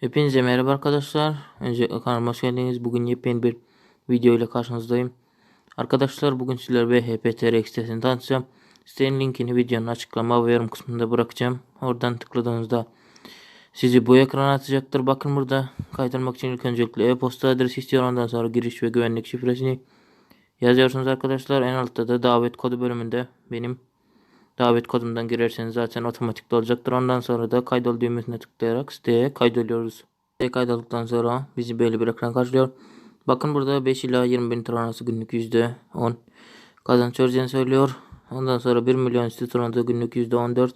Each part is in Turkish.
Hepinize merhaba arkadaşlar. Öncelikle kanalıma hoş geldiniz. Bugün yepyeni bir video ile karşınızdayım. Arkadaşlar bugün sizlere BHPTR sitesini tanıtacağım. Sitenin linkini videonun açıklama ve yorum kısmında bırakacağım. Oradan tıkladığınızda sizi bu ekrana atacaktır. Bakın burada kaydırmak için ilk öncelikle e-posta adresi istiyor. Ondan sonra giriş ve güvenlik şifresini yazıyorsunuz arkadaşlar. En altta da davet kodu bölümünde benim davet kodumdan girerseniz zaten otomatik olacaktır. Ondan sonra da kaydol düğmesine tıklayarak siteye kaydoluyoruz. Siteye kaydolduktan sonra bizi böyle bir ekran karşılıyor. Bakın burada 5 ila 20 bin lira arası günlük %10 kazanç vereceğini söylüyor. Ondan sonra 1 milyon üstü turunda günlük %14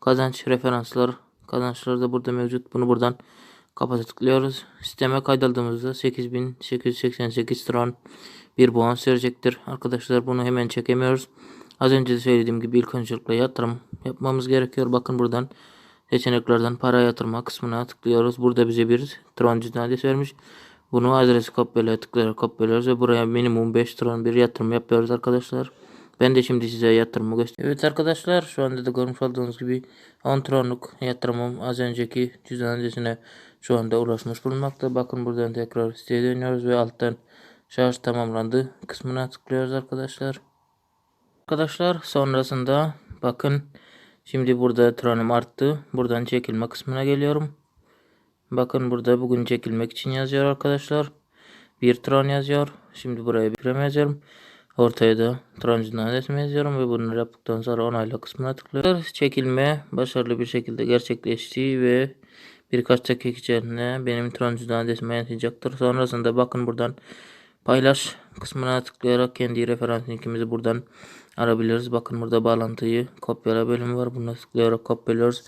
kazanç referanslar kazançları da burada mevcut. Bunu buradan kapata tıklıyoruz. Sisteme kaydaldığımızda 8888 tron bir bonus verecektir. Arkadaşlar bunu hemen çekemiyoruz. Az önce de söylediğim gibi ilk öncelikle yatırım yapmamız gerekiyor. Bakın buradan seçeneklerden para yatırma kısmına tıklıyoruz. Burada bize bir tron cüzdanesi vermiş. Bunu adresi kopyala tıklayarak kopyalıyoruz ve buraya minimum 5 tron bir yatırım yapıyoruz arkadaşlar. Ben de şimdi size yatırımı göstereyim. Evet arkadaşlar şu anda da görmüş olduğunuz gibi 10 tronluk yatırımım az önceki cüzdan adresine şu anda ulaşmış bulunmakta. Bakın buradan tekrar siteye dönüyoruz ve alttan şarj tamamlandı kısmına tıklıyoruz arkadaşlar. Arkadaşlar sonrasında bakın şimdi burada tronum arttı. Buradan çekilme kısmına geliyorum. Bakın burada bugün çekilmek için yazıyor arkadaşlar. Bir tron yazıyor. Şimdi buraya bir krem yazıyorum. Ortaya da troncundan resmi yazıyorum ve bunları yaptıktan sonra onayla kısmına tıklıyoruz. Çekilme başarılı bir şekilde gerçekleşti ve birkaç dakika içerisinde benim troncundan resmi yazacaktır. Sonrasında bakın buradan paylaş kısmına tıklayarak kendi referans linkimizi buradan arabiliriz. Bakın burada bağlantıyı kopyala bölümü var. Buna tıklayarak kopyalıyoruz.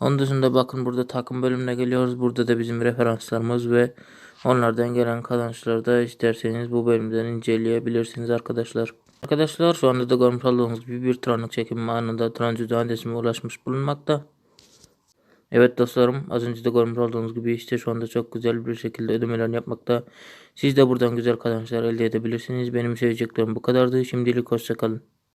Onun dışında bakın burada takım bölümüne geliyoruz. Burada da bizim referanslarımız ve onlardan gelen kazançları da isterseniz bu bölümden inceleyebilirsiniz arkadaşlar. Arkadaşlar şu anda da görmüş olduğunuz gibi bir tranlık çekim anında transit adresime ulaşmış bulunmakta. Evet dostlarım az önce de görmüş olduğunuz gibi işte şu anda çok güzel bir şekilde ödemeler yapmakta. Siz de buradan güzel kazançlar elde edebilirsiniz. Benim söyleyeceklerim bu kadardı. Şimdilik hoşçakalın.